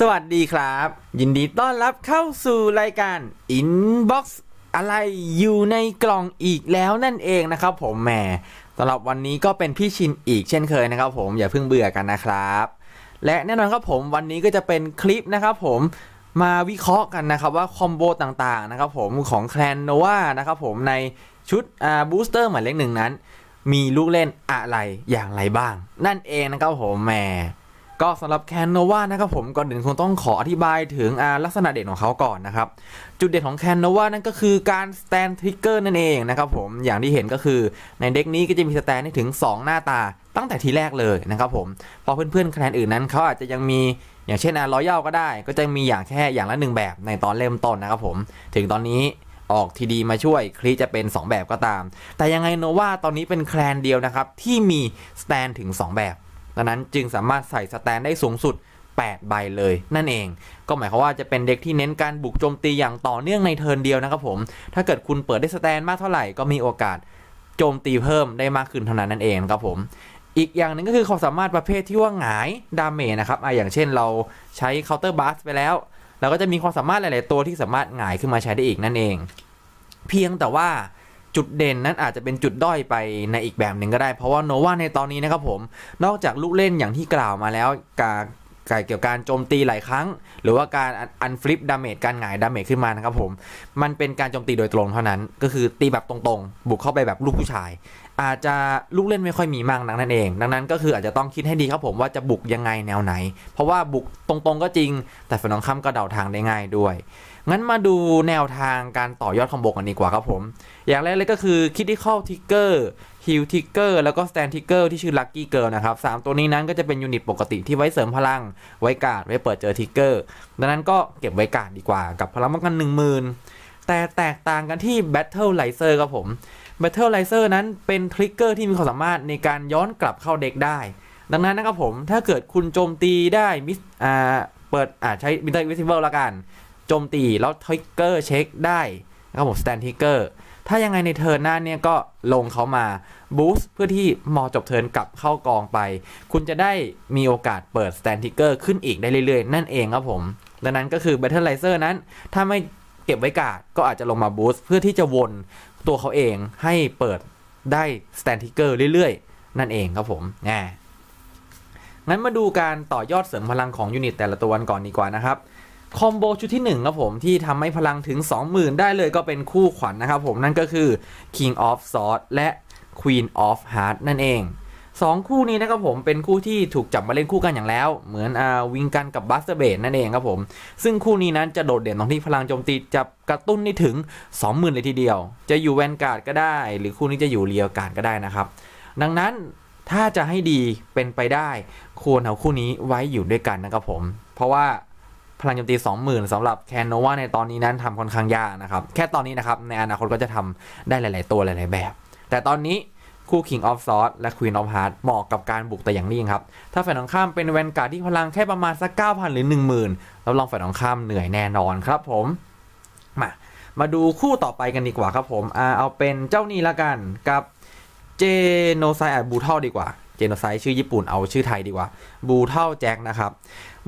สวัสดีครับ ยินดีต้อนรับเข้าสู่รายการ Inbox อะไรอยู่ในกล่องอีกแล้วนั่นเองนะครับผมแหมสำหรับวันนี้ก็เป็นพี่ชินอีกเช่นเคยนะครับผมอย่าเพิ่งเบื่อกันนะครับ และแน่นอนครับผมวันนี้ก็จะเป็นคลิปนะครับผมมาวิเคราะห์กันนะครับว่าคอมโบต่างๆนะครับผมของแคลนโนวานะครับผมในชุดอ่าบูสเตอร์หมายเลขหนึ่งนั้น มีลูกเล่นอะไรอย่างไรบ้าง นั่นเองนะครับผมแหม ก็สำหรับแคนโนวานะครับผมก่อนอื่นคงต้องขออธิบายถึงลักษณะเด่นของเขาก่อนนะครับ จุดเด่นของแคนโนวานั่นก็คือการสแตนทริกเกอร์นั่นเองนะครับผมอย่างที่เห็นก็คือในเด็กนี้ก็จะมีสแตนให้ถึง 2 หน้าตาตั้งแต่ทีแรกเลยนะครับผมพอเพื่อนๆแคลนนอื่นนั้นเขาอาจจะยังมีอย่างเช่นอ่ารอยัลก็ได้ ก็จะมีอย่างแค่อย่างละหนึ่งแบบในตอนเริ่มต้นนะครับผมถึงตอนนี้ออกทีดีมาช่วยคลีจะเป็น 2 แบบก็ตาม แต่ยังไงโนวาตอนนี้เป็นแคลนเดียวนะครับ ที่มีสแตนถึง 2 แบบ ดังนั้นจึงสามารถใส่สแตนได้สูงสุด 8 ใบเลยนั่นเอง ก็หมายความว่าจะเป็นเด็กที่เน้นการบุกโจมตีอย่างต่อเนื่องในเทิร์นเดียวนะครับผม ถ้าเกิดคุณเปิดได้สแตนมากเท่าไหร่ก็มีโอกาสโจมตีเพิ่มได้มากขึ้นเท่านั้นนั่นเองครับผม อีกอย่างหนึ่งก็คือความสามารถประเภทที่ว่าหงายดาเมจนะครับออย่างเช่นเราใช้เคาน์เตอร์บัสไปแล้วเราก็จะมีความสามารถหลาย ๆ ตัวที่สามารถหงายขึ้นมาใช้ได้อีกนั่นเอง เพียงแต่ว่า จุดเด่นนั้นอาจจะเป็นจุดด้อยไปในอีกแบบหนึ่งก็ได้ เพราะว่าโนวาในตอนนี้นะครับผม นอกจากลูกเล่นอย่างที่กล่าวมาแล้วการเกี่ยวกับการโจมตีหลายครั้ง หรือว่าการอันฟลิปดาเมจการหงายดาเมจขึ้นมานะครับผม มันเป็นการโจมตีโดยตรงเท่านั้น ก็คือตีแบบตรงๆ บุกเข้าไปแบบลูกผู้ชาย อาจจะลูกเล่นไม่ค่อยมีมากนักนั่นเอง ดังนั้นก็คืออาจจะต้องคิดให้ดีครับผมว่าจะบุกยังไงแนวไหน เพราะว่าบุกตรงๆก็จริง แต่ฝ่ายตรงข้ามก็เดาทางได้ง่ายด้วย งั้นมาดูแนวทางการต่อยอดคอมโบกันดีกว่าครับผม อย่างแรกเลยก็คือ Critical Trigger Heal Trigger แล้วก็ Stand Trigger ที่ชื่อ Lucky Girl นะครับ 3 ตัวนี้นั้นก็จะเป็นยูนิตปกติที่ไว้เสริมพลัง ไว้การ์ดไว้เปิดเจอ Trigger ดังนั้นก็เก็บไว้การ์ดดีกว่ากับพลังป้องกัน 10,000 แต่แตกต่างกันที่ Battle Laser ครับผม Battle Laser นั้นเป็นทริกเกอร์ที่มีความสามารถในการย้อนกลับเข้าเด็กได้ ดังนั้นนะครับผมถ้าเกิดคุณโจมตีได้มิสอ่าเปิดอ่าใช้ Winter Invisible ละกัน โจมตีแล้วทิกเกอร์เช็คได้นะครับผมสแตนทิกเกอร์ถ้ายังไงในเทิร์นหน้าเนี่ยก็ลงเขามาบูสต์เพื่อที่มอจบเทิร์นกลับเข้ากองไป คุณจะได้มีโอกาสเปิดสแตนทิกเกอร์ขึ้นอีกได้เรื่อยๆ นั่นเองครับผม ดังนั้นก็คือ Battle Laser นั้น ถ้าไม่เก็บไว้กาดก็อาจจะลงมาบูสต์เพื่อที่จะวนตัวเขาเองให้เปิดได้สแตนทิกเกอร์เรื่อยๆ นั่นเองครับผมแง่งั้นมาดูการต่อยอดเสริมพลังของยูนิตแต่ละตัวกันก่อนดีกว่านะครับ คอมโบชุดที่ 1 ครับผม ที่ทำให้พลังถึง 20,000 ได้เลยก็เป็นคู่ขวัญนนะครับผมนั่นก็คือ King of Swords และ Queen of Hearts นั่นเอง 2 คู่นี้นะครับผมเป็นคู่ที่ถูกจับมาเล่นคู่กันอย่างแล้ว เหมือนอ่าวิงกันกับบัสเตอร์เบดนั่นเองครับผม ซึ่งคู่นี้นั้นจะโดดเด่นตรงที่พลังโจมตีจะกระตุ้นได้ถึง 20,000 เลยทีเดียว จะอยู่แวนการ์ดก็ได้ หรือคู่นี้จะอยู่เรียวการ์ดก็ได้นะครับดังนั้นถ้าจะให้ดีเป็นไปได้ควรเอาคู่นี้ไว้อยู่ด้วยกันนะครับผม เพราะว่า พลังโจมตี 20,000สำหรับแคนโนวาในตอนนี้นั้นทำค่อนข้างยากนะครับ แค่ตอนนี้นะครับ ในอนาคตก็จะทำได้หลาย ๆ ตัวหลาย ๆ แบบ แต่ตอนนี้คู่ King of s w o r d และ Queen of Heart เหมาะกับการบุกแต่อย่างนี้ครับ ถ้าฝ่ายตรงข้ามเป็นแวนการ์ดที่พลังแค่ประมาณสัก 9,000 หรือ 10,000รับรองฝ่ายตรงข้ามเหนื่อยแน่นอนครับผมมามาดูคู่ต่อไปกันดีกว่าครับผม เอาเป็นเจ้านี้ละกันกับเจโนไซอะบูเทลดีกว่า เจโนไซด์ชื่อญี่ปุ่นเอาชื่อไทยดีกว่าบูเทลแจ็คนะครับ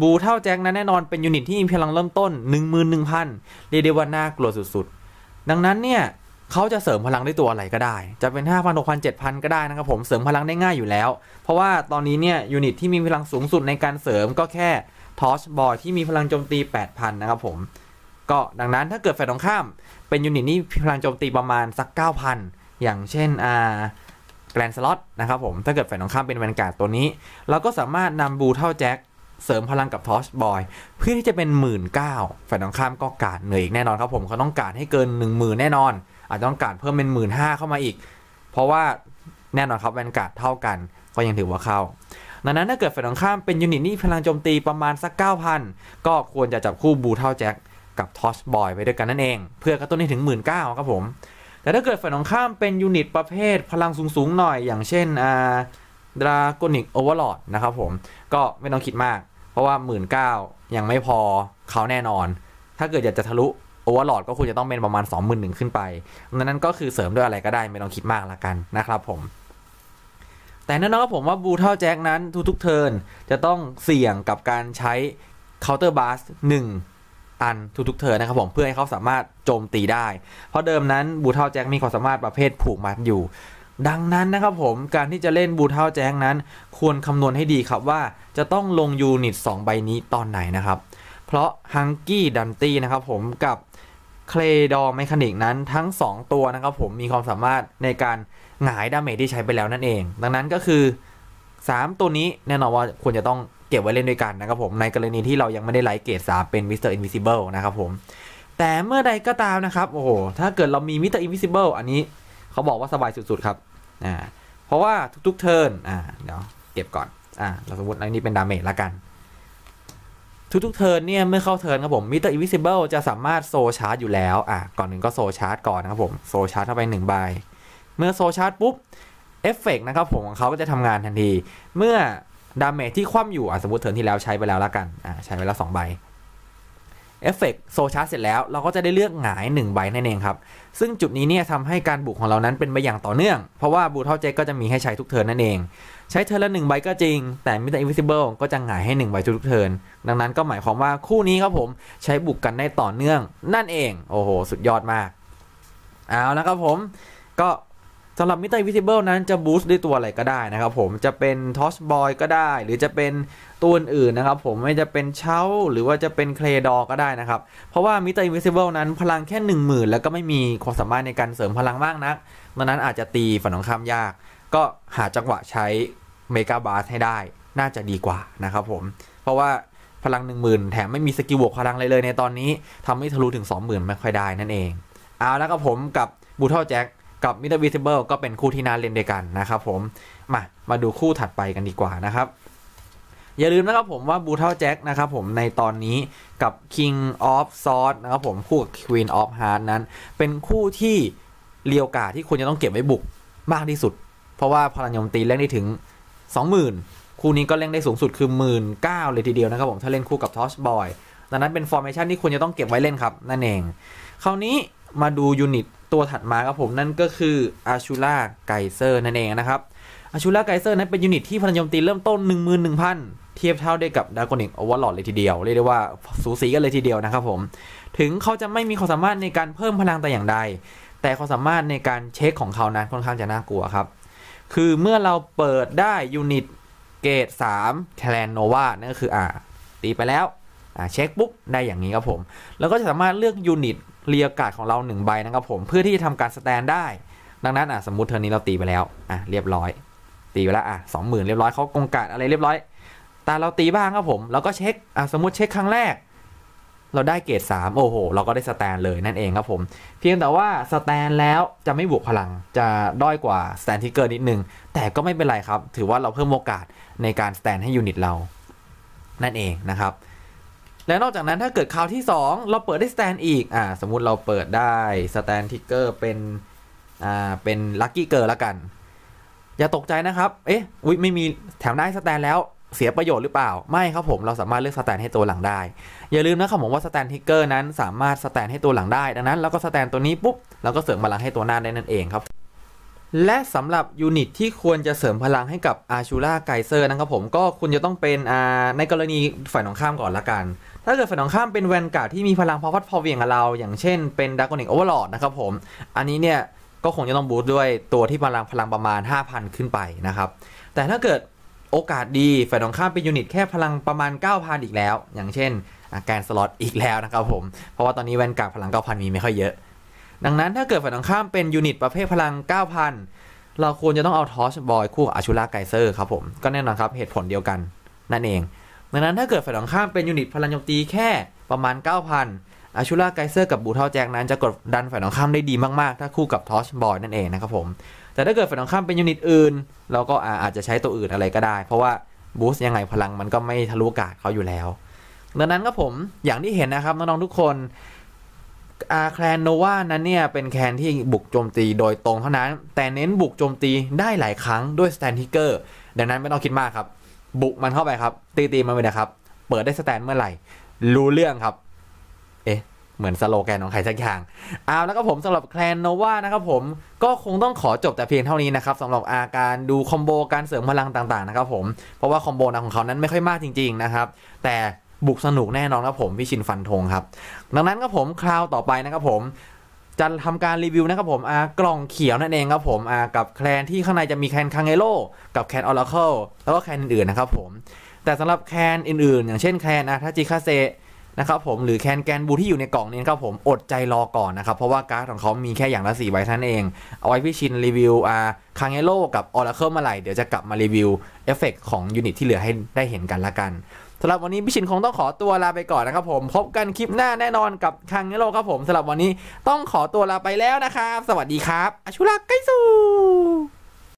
บูเทลแจ็คนั้นแน่นอนเป็นยูนิตที่มีพลังเริ่มต้น 11,000เรียกได้ว่าน่ากลัวสุดๆ ดังนั้นเนี่ยเขาจะเสริมพลังด้วยตัวอะไรก็ได้ จะเป็น 5,000 6 0 0 7,000 ก็ได้นะครับผมเสริมพลังได้ง่ายอยู่แล้ว เพราะว่าตอนนี้เนี่ยยูนิตที่มีพลังสูงสุดในการเสริมก็แค่ทอชบอยที่มีพลังโจมตี 8,000 นะครับผมก็ดังนั้นถ้าเกิดฝ่ายตรงข้ามเป็นยูนิตนี้พลังโจมตีประมาณสัก 9,000 อย่างเช่นอ่า แกรนสล็อตนะครับผม ถ้าเกิดฝ่ายตรงข้ามเป็นแวนการ์ดตัวนี้ เราก็สามารถนำบูเท่าแจ็คเสริมพลังกับทอชบอย เพื่อที่จะเป็นหมื่นเก้าฝ่ายตรงข้ามก็การเหนื่อยอีกแน่นอนครับผมเขาต้องการให้เกิน 1 0,000 แน่นอน อาจจะต้องการเพิ่มเป็นหมื่นห้าเข้ามาอีก เพราะว่าแน่นอนครับแวนการ์ดเท่ากัน ก็ยังถือว่าเข้าดังนั้นถ้าเกิดฝ่ายตรงข้ามเป็นยูนิตนี่พลังโจมตีประมาณสัก 9,000 ก็ควรจะจับคู่บูเท่าแจ็คกับทอชบอยไปด้วยกันนั่นเอง เพื่อกระตุ้นให้ถึง 1 9 0 0 0ครับผม แต่ถ้าเกิดฝ่ายตรงข้ามเป็นยูนิตประเภทพลังสูงๆหน่อยอย่างเช่นอ่าดรากอนิกโอเวอร์ลอดนะครับผมก็ไม่ต้องคิดมาก เพราะว่า 1 9 0 0ยังไม่พอเขาแน่นอน ถ้าเกิดอยากจะทะลุโอเวอร์ลอดก็ควรจะต้องเป็นประมาณ 21,000ขึ้นไปดังนั้นก็คือเสริมด้วยอะไรก็ได้ไม่ต้องคิดมากละกันนะครับผม แต่แน่นอนครับผมว่าบูเท่าแจ็คนั้นทุกๆเทิร์นจะต้องเสี่ยงกับการใช้เคาน์เตอร์บาสหนึ่ง อันทุกๆเทิร์นะครับผมเพื่อให้เขาสามารถโจมตีได้ เพราะเดิมนั้นบูเท่าแจ็คมีความสามารถประเภทผูกมัดอยู่ ดังนั้นนะครับผมการที่จะเล่นบูเท่าแจ็คนั้น ควรคำนวณให้ดีครับว่าจะต้องลงยูนิต 2 ใบนี้ตอนไหนนะครับ เพราะฮังกี้ดันตี้นะครับผมกับเคลดอร์แมคานิกนั้นทั้ง 2 ตัวนะครับผมมีความสามารถในการหงายดาเมจที่ใช้ไปแล้วนั่นเอง ดังนั้นก็คือ 3 ตัวนี้แน่นอนว่าควรจะต้อง ก็บไว้เล่นด้วยกันนะครับผมในกรณีที่เรายังไม่ได้ไลท์เกรดสามเป็นมิสเตอร์อินวิซิเบิลนะครับผมแต่เมื่อใดก็ตามนะครับ โอ้โห ถ้าเกิดเรามีมิสเตอร์อินวิซิเบิลอันนี้เขาบอกว่าสบายสุดๆครับอ่าเพราะว่าทุกๆเทิร์นอ่าเดี๋ยวเก็บก่อนอ่าเราสมมติอันนี้เป็นดาเมจละกัน ทุกๆเทิร์นเนี่ยเมื่อเข้าเทิร์นครับผมมิสเตอร์อินวิซิเบิลจะสามารถโซชาร์จอยู่แล้วอะก่อนหนึ่งก็โซชาร์จก่อนนะครับผมโซชาร์จเข้าไปหนึ่งใบเมื่อโซชาร์จปุ๊บเอฟเฟกนะครับผมของเขาก็จะทำงานทันที เมื่อ ดาเมจที่คว่ำอยู่อะสมมติเทิร์นที่แล้วใช้ไปแล้วละกันอ่าใช้ไปแล้วสองใบเอฟเฟกโซชาร์จเสร็จแล้วเราก็จะได้เลือกหงาย 1 ใบนั่นเองครับ ซึ่งจุดนี้เนี่ยทำให้การบุกของเรานั้นเป็นไปอย่างต่อเนื่อง เพราะว่าบูทเท่าเจก็จะมีให้ใช้ทุกเทิร์นนั่นเอง ใช้เทิร์นละหนึ่งใบก็จริง แต่มิสเตอร์อินวิซิเบิลก็จะหงายให้ 1 ใบทุกเทิร์นดังนั้นก็หมายความว่าคู่นี้ครับผมใช้บุกกันได้ต่อเนื่องนั่นเอง โอ้โห สุดยอดมาก เอาละครับผมก็ สำหรับมิเตอร์วิซิเบิลนั้นจะบูสต์ด้วยตัวอะไรก็ได้นะครับผมจะเป็นทอชบอยก็ได้ หรือจะเป็นตัวอื่นนะครับผมไม่จะเป็นเช้าหรือว่าจะเป็นเคลดอก็ได้นะครับ เพราะว่ามิเตอร์วิซิเบิลนั้นพลังแค่ 1 0,000 แล้วก็ไม่มีความสามารถในการเสริมพลังมากนักดังนั้นอาจจะตีฝันของข้ามยาก ก็หาจังหวะใช้เมกาบาสให้ได้น่าจะดีกว่านะครับผมเพราะว่าพลัง 1 0,000 แถมไม่มีสกิลบวกพลังเลยเลยในตอนนี้ทำให้ทะลุถึง 20,000 ไม่ค่อยได้นั่นเอง เอาแล้วก็ผมกับบูทอลแจ็ค กับมิ t วิ r ิเบิลก็เป็นคู่ที่น่าเล่นด้วยกันนะครับผม มามาดูคู่ถัดไปกันดีกว่านะครับอย่าลืมนะครับผมว่าบูเทลแจ็คนะครับผมในตอนนี้กับ King of s w o r d นะครับผมคู่กับ Queen of Heart นั้น เป็นคู่ที่เรียวกาที่ควรจะต้องเก็บไว้บุกมากที่สุด เพราะว่าพลังโจมตีเล่นได้ถึง 20,000 คู่นี้ก็เล่นได้สูงสุดคือ1 9 0 0 0เลยทีเดียวนะครับผมถ้าเล่นคู่กับ Tosh Boy ดังนั้นเป็นฟอร์เมชันที่ควรจะต้องเก็บไว้เล่นครับ นั่นเอง คราวนี้มาดูยูนิต ตัวถัดมาครับผมนั่นก็คืออาชูล่าไกเซอร์นั่นเองนะครับอาชูล่าไกเซอร์นั้นเป็นยูนิตที่พลังโจมตีเริ่มต้น 11,000 เทียบเท่าได้กับดากอนิกโอเวอร์ลอดเลยทีเดียว เรียกได้ว่าสูสีกันเลยทีเดียวนะครับผม ถึงเขาจะไม่มีความสามารถในการเพิ่มพลังแต่อย่างใด แต่ความสามารถในการเช็คของเขานั้นค่อนข้างจะน่ากลัวครับ คือเมื่อเราเปิดได้ยูนิตเกรด3แคลนโนวานั่นก็คืออ่าตีไปแล้ว เช็คปุ๊บได้อย่างนี้ครับผม แล้วก็จะสามารถเลือกยูนิตเรียกาดของเราหนึ่งใบนะครับผมเพื่อที่จะทำการสแตนได้ ดังนั้นอะสมมติเทอร์นี้เราตีไปแล้วอะเรียบร้อย ตีไปแล้วอะสองหมื่นเรียบร้อยเขากงการอะไรเรียบร้อยแต่เราตีบ้างครับผมเราก็เช็คอะสมมติเช็คครั้งแรก เราได้เกรดสามโอ้โห เราก็ได้สแตนเลยนั่นเองครับผม เพียงแต่ว่าสแตนแล้วจะไม่บวกพลังจะด้อยกว่าสแตนทิกเกอร์นิดนึงแต่ก็ไม่เป็นไรครับ ถือว่าเราเพิ่มโอกาสในการสแตนให้ยูนิตเรา นั่นเองนะครับ และนอกจากนั้นถ้าเกิดคราวที่ 2 เราเปิดได้สแตนอีกอ่าสมมุติเราเปิดได้สแตนทิกเกอร์เป็นอ่าเป็นลัคกี้เกิร์ละกัน อย่าตกใจนะครับ เอ๊ะอุ้ยไม่มีแถวหน้าสแตนแล้วเสียประโยชน์หรือเปล่า ไม่ครับผมเราสามารถเลือกสแตนให้ตัวหลังได้ อย่าลืมนะครับผมว่าสแตนทิกเกอร์นั้นสามารถสแตนให้ตัวหลังได้ ดังนั้นเราก็สแตนตัวนี้ปุ๊บเราก็เสริมพลังให้ตัวหน้าได้นั่นเองครับ และสำหรับยูนิตที่ควรจะเสริมพลังให้กับอาชูล่าไกเซอร์นะครับผมก็คุณจะต้องเป็นในกรณีฝ่ายตรงข้ามก่อนละกัน ถ้าเกิดฝ่ายตรงข้ามเป็นแวนการ์ดที่มีพลังพอพัดพอเวียงกับเรา อย่างเช่นเป็นดากอนิกโอเวอร์ลอดนะครับผม อันนี้เนี่ยก็คงจะต้องบูสต์ด้วยตัวที่พลังพลังประมาณ 5,000 ขึ้นไปนะครับ แต่ถ้าเกิดโอกาสดีฝ่ายตรงข้ามเป็นยูนิตแค่พลังประมาณ 9,000 อีกแล้ว อย่างเช่นแกนสล็อตอีกแล้วนะครับผมเพราะว่าตอนนี้แวนการ์ดพลัง 9,000 มีไม่ค่อยเยอะ ดังนั้นถ้าเกิดฝ่ายตรงข้ามเป็นยูนิตประเภทพลัง 9,000 เราควรจะต้องเอาทอชบอยคู่กับอาชูล่าไกเซอร์ครับผม ก็แน่นอนครับเหตุผลเดียวกันนั่นเอง ดังนั้นถ้าเกิดฝ่ายตรงข้ามเป็นยูนิตพลังโจมตีแค่ประมาณ 9,000 อาชูล่าไกเซอร์กับบูเทลแจ็คนั้นจะกดดันฝ่ายตรงข้ามได้ดีมากๆ ถ้าคู่กับทอชบอยนั่นเองนะครับผม แต่ถ้าเกิดฝ่ายตรงข้ามเป็นยูนิตอื่น เราก็อาจจะใช้ตัวอื่นอะไรก็ได้ เพราะว่าบูสต์ยังไงพลังมันก็ไม่ทะลุกาดเขาอยู่แล้ว ดังนั้นก็ผมอย่างที่เห็นนะครับน้องๆทุกคน แคลนโนวานั้นเนี่ยเป็นแคนที่บุกโจมตีโดยตรงเท่านั้น แต่เน้นบุกโจมตีได้หลายครั้งด้วยสแตนทิกเกอร์ดังนั้นไม่ต้องคิดมากครับ บุกมันเข้าไปครับ ตีตีมันไปนะครับ เปิดได้สแตนเมื่อไหร่ รู้เรื่องครับ เอ๊ะเหมือนสโลแกนของใครสักอย่างเอาแล้วก็ผมสำหรับแคลนโนวานะครับผมก็คงต้องขอจบแต่เพียงเท่านี้นะครับสำหรับอาการดูคอมโบการเสริมพลังต่างๆนะครับผมเพราะว่าคอมโบนะของเขานั้นไม่ค่อยมากจริงๆนะครับแต่ บุกสนุกแน่นอนครับผมพี่ชินฟันธงครับ ดังนั้นครับผมคราวต่อไปนะครับผมจะทำการรีวิวนะครับผมอากล่องเขียวนั่นเองครับผมอากับแคลนที่ข้างในจะมีแคนคังเอโลกับแคนออร์เคิลแล้วก็แคนอื่นๆนะครับผม แต่สำหรับแคนอื่นๆ อย่างเช่นแคนอาทาจิคาเซนะครับผมหรือแคนแกนบูที่อยู่ในกล่องนี้นะครับผมอดใจรอก่อนนะครับ เพราะว่าการ์ดของเขามีแค่อย่างละสี่ใบเท่านั้นเอง เอาไว้พี่ชินรีวิวอาคังเอโลกับออร์เคิลเมื่อไหร่เดี๋ยวจะกลับมารีวิวเอฟเฟกของยูนิตที่เหลือให้ได้เห็นกันละกัน สำหรับวันนี้พี่ชินคงต้องขอตัวลาไปก่อนนะครับผม พบกันคลิปหน้าแน่นอนกับคังเนโลครับผมสำหรับวันนี้ต้องขอตัวลาไปแล้วนะครับ สวัสดีครับอาชุระไกซู